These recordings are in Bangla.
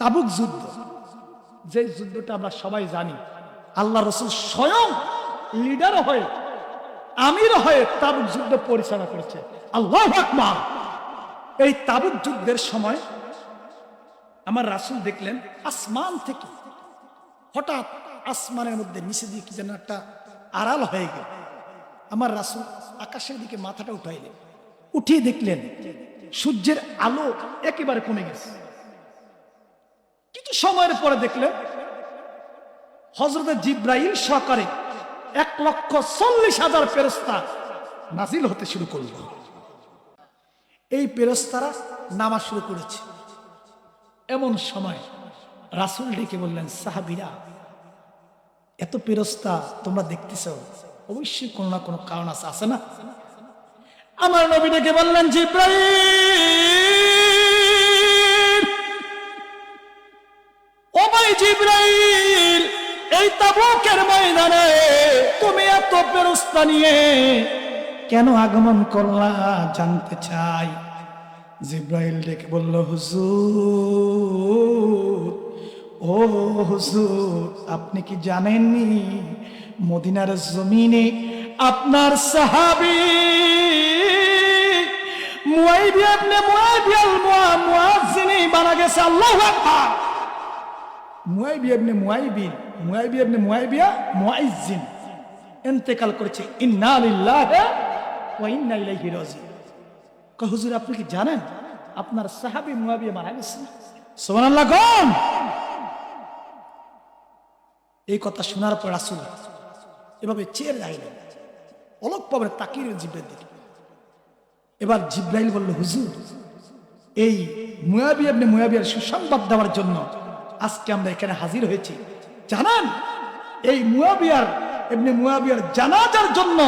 তাবুক যুদ্ধ। যে যুদ্ধটা আমরা সবাই জানি, আল্লাহ রসুল স্বয়ং লিডার হয়ে, আমির হয়ে তাবুক যুদ্ধ পরিচালনা করেছে। আল্লাহ এই তাবুক যুদ্ধের সময় আমার রাসুল দেখলেন, আসমান থেকে হঠাৎ আসমানের মধ্যে নিচে দিয়ে কি যেন একটা আড়াল হয়ে গেল। আমার রাসুল আকাশের দিকে মাথাটা উঠাইলেন, উঠিয়ে দেখলেন, সূর্যের আলো একেবারে কমে গেছে। কিছু সময়ের পরে দেখলেন হজরত জিব্রাইল সহকারে এক লক্ষ চল্লিশ হাজার ফেরস্তা নাজিল হতে শুরু করল। এই ফেরস্তারা নামা শুরু করেছে। এমন সময় রাসুল ডেকে বললেন, সাহাবিরা, এত ফেরস্তা তোমরা দেখতেছ, অবশ্যই কোনো না কোনো কারণ আছে আছে না? আমার নবী ডেকে বললেন, জিব্রাইল! এই তাবুকের ময়দানে তুমি এত ফেরস্তা নিয়ে কেন আগমন করলা জানতে চাই? জিব্রাইল ডেকে বলল, হুজুর, ও হুজুর, আপনি কি জানেননি মদিনার জমিনে আপনার সাহাবী বানা গেছে? আল্লাহু মুয়াইবি আপনি মুয়াইবিন মুয়াইবিয়া ইন্তেকাল করেছে হুজুর, আপনি কি জানেন আপনার সাহাবী মুয়াবিয়া মারা গেছে এই কথা শোনার পর রাসূল এভাবে চেয়ে অলক পাবে তাকিয়ে জিব্রাইল দিকে এবার জিব্রাইল বলল, হুজুর, এই মুয়াবি আপনি মুয়াবিয়ার সুসংবাদ দেওয়ার জন্য আজকে আমরা এখানে হাজির হয়েছি। জানান, এই মুয়াবিয়ার, এমনি মুয়াবিয়ার জানাজার জন্য,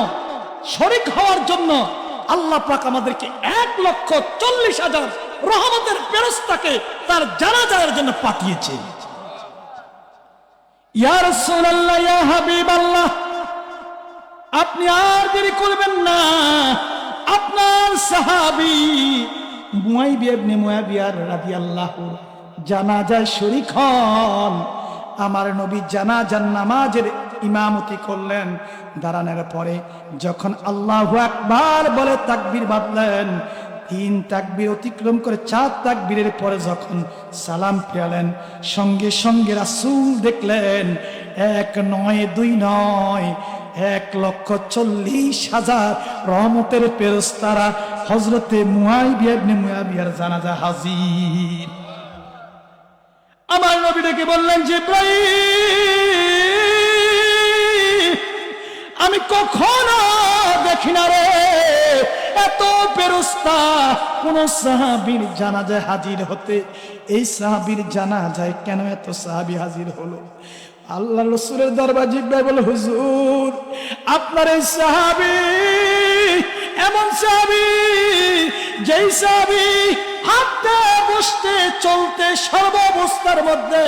শরিক হওয়ার জন্য আল্লাহ পাক আমাদেরকে এক লক্ষ চল্লিশ হাজার রহমতের ফেরস্তাকে তার জানাজার জন্য পাঠিয়েছে। আপনি আর দেরি করবেন না। আপনার সাহাবি মুয়াইবি ইবনে মুয়াবিয়ার রাদিয়াল্লাহু, জানাজায় শরীক হন। আমার নবী জানাজার নামাজের ইমামতি করলেন। দাঁড়ানোর পরে যখন আল্লাহ একবার বলে তাকবীর বাঁধলেন, তিন তাকবীর অতিক্রম করে চার তাকবীরের পরে যখন সালাম ফেরালেন, সঙ্গে সঙ্গে রাসুল দেখলেন, এক নয়, দুই নয়, এক লক্ষ চল্লিশ হাজার রহমতের পেরস্তারা হজরতে মুয়াবিয়ার জানাজা হাজির। নবী ডেকে বললেন যে আমি কখনো দেখি না রে। এত পেরস্তা কোন সাহাবির জানাজায় হাজির হতে। এই সাহাবির জানাজায় কেন এত সাহাবি হাজির হলো? আল্লাহ রসুলের দরবার জিজ্ঞাসা বলে হুজুর, আপনার এই সাহাবি, এমন সাহাবি, যেই সাহাবি হাঁটতে বসতে চলতে সর্বাবস্থার মধ্যে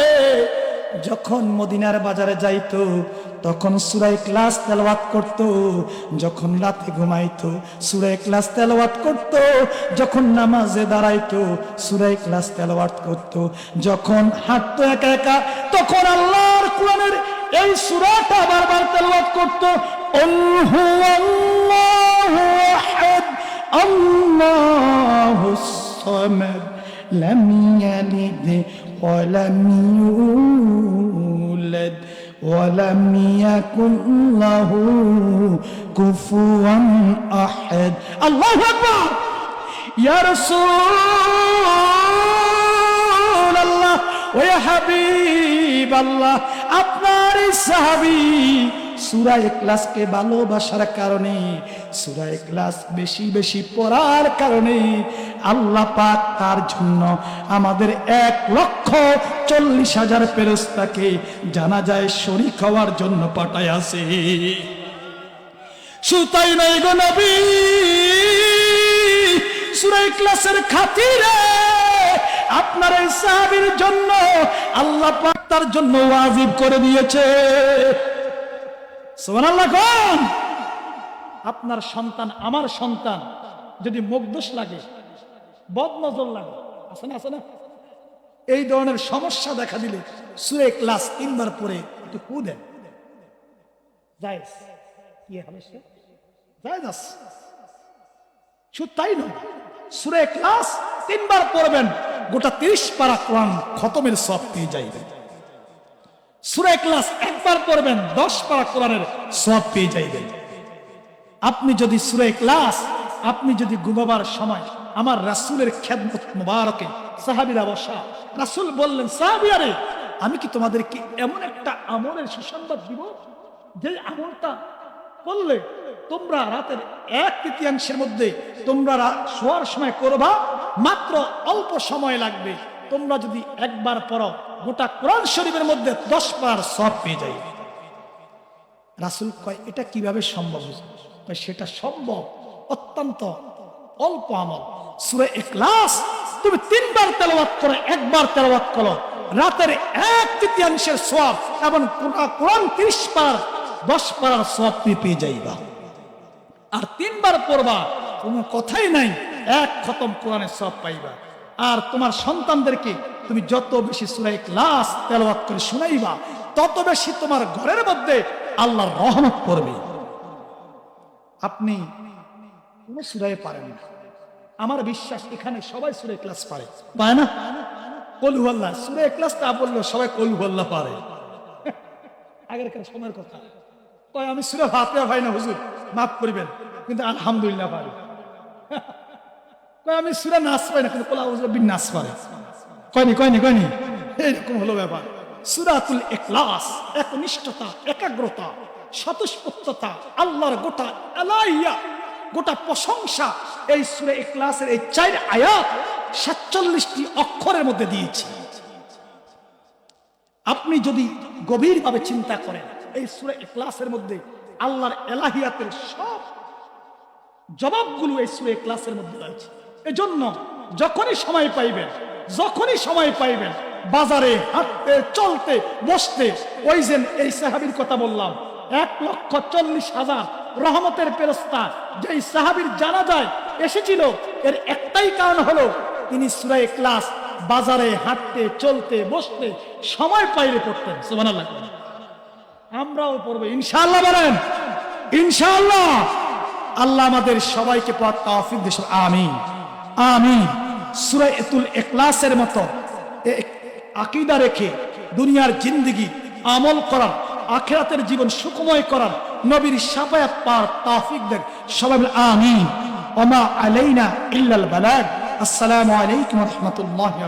যখন মদিনার বাজারে যাইতো, তখন সুরাই ক্লাস তেলাওয়াত করত, যখন রাতে ঘুমাইতো সুরাই ক্লাস তেলাওয়াত করত, যখন নামাজে দাঁড়াইতো সুরাই ক্লাস তেলাওয়াত করত, যখন হাঁটতো একা একা, তখন আল্লাহর কোরআনের এই সুরাটা বারবার তেলাওয়াত করত আল্লাহু আল্লাহু আহাদ আল্লাহুস সামাদ لم يلد ولم يولد ولم يكن له كفوا احد الله اكبر يا رسول الله ويا حبيب الله আপনার সাহাবী সুরা এক্লাসকে ভালোবাসার কারণে, সুরা এক্লাস বেশি বেশি পড়ার কারণে আল্লাহ পাক তার জন্য আমাদের এক লক্ষ চল্লিশ হাজার ফেরস্তাকে জানা যায় শরিক হওয়ার জন্য পাঠায় আছে। সুতাই নাই গো নবী, সুরা এক্লাসের খাতিরে আপনার এই সাহাবীর জন্য আল্লাহ পাক তার জন্য ওয়াজিব করে দিয়েছে। আপনার সন্তান, আমার সন্তান যদি মুগ্ধস লাগে বদ নজর লাগে, আছে না আছে না? এই ধরনের সমস্যা দেখা দিলে সুরে ক্লাস তিনবার পরে একটু কু দেন তাই নয়, সুরে ক্লাস তিনবার গোটা তিরিশ পারা খতমের সব একবার পড়বেন, দশ পারা কোরআনের সব পেয়ে যাইবেন। আপনি যদি সুরে ক্লাস আপনি যদি ঘুমাবার সময় আমার রাসূলের খেদমত মুবারকে, সাহাবীরা বসা, রাসূল বললেন সাহাবিয়ারে আমি কি তোমাদেরকে এমন একটা আমলের সুসংবাদ দিব যে আমলটা করলে তোমরা রাতের এক তৃতীয়াংশের মধ্যে তোমরা শোয়ার সময় করবা? মাত্র অল্প সময় লাগবে। তোমরা যদি একবার পড়ো, গোটা কোরআন শরীফের মধ্যে দশ বার সব পেয়ে যাই। রাসুল কয়, এটা কীভাবে সম্ভব সেটা সম্ভব, অত্যন্ত অল্প আমল। সুরে এখলাস তুমি তিনবার তেলাওয়াত করো, একবার তেলাওয়াত করো। রাতের এক তৃতীয়াংশের সব এবং কোরআন- কোরআন তিরিশ পার দশ পারার সব তুমি পেয়ে যাইবা। আর তিনবার পড়বা, কোনো কথাই নাই, এক খতম কোরআনের সব পাইবা। আর তোমার সন্তানদেরকে তুমি যত বেশি সুরাই ক্লাস তেলাওয়াত করে শুনাইবা, তত বেশি তোমার ঘরের মধ্যে আল্লাহর রহমত করবে আপনি কোন সুরাই পারেন না। আমার বিশ্বাস, এখানে সবাই সুরে ক্লাস পারে। পায় না? কলু আল্লাহ, সুরে ক্লাস তা বলল সবাই কলু আল্লাহ পারে। আগেরকার সময়ের কথা। কয়, আমি সুরে ভাতে ভাই না হুজুর? মাফ করিবেন, কিন্তু আলহামদুলিল্লাহ পারি। আমি সুরে নাচ পাই না, কিন্তু কোলা বিন নাচ পারে কয়নি কয়নি কয়নি? এইরকম হলো ব্যাপার। সুরাতুল একলাস একনিষ্ঠতা, একাগ্রতা স্বতঃস্ফূর্ততা আল্লাহর গোটা এলাইয়া গোটা প্রশংসা, এই সুরে একলাসের এই চার আয়াত সাতচল্লিশটি অক্ষরের মধ্যে দিয়েছে। আপনি যদি গভীরভাবে চিন্তা করেন, এই সুরে ক্লাসের মধ্যে আল্লাহর এলাহিয়াতের সব জবাবগুলো এই সুরে ক্লাসের মধ্যে রয়েছে। এজন্য যখনই সময় পাইবেন, যখনই সময় পাইবেন, বাজারে, হাঁটতে, চলতে, বসতে, ওই যে এই সাহাবির কথা বললাম, এক লক্ষ চল্লিশ হাজার রহমতের পেরস্তা যেই সাহাবির জানা যায় এসেছিল, এর একটাই কারণ হলো তিনি সুরাই ক্লাস বাজারে, হাঁটতে, চলতে, বসতে সময় পাইলে পড়তেন। সুবহানাল্লাহ। আমরাও পড়ব ইনশাল্লাহ বলেন। ইনশাল্লাহ আল্লাহ আমাদের সবাইকে পথ তাওফিক দিস আমিন। আমিন। সুরায়তুল এতুল ইখলাসের মতো আকিদা রেখে দুনিয়ার জিন্দগি আমল করার, আখেরাতের জীবন সুখময় করার নবীর সাফায়াত পার তাফিক দেন। সবাই বলে আমিন। ওমা আলাইনা ইল্লাল বালাগ। আসসালামু আলাইকুম রাহমাতুল্লাহি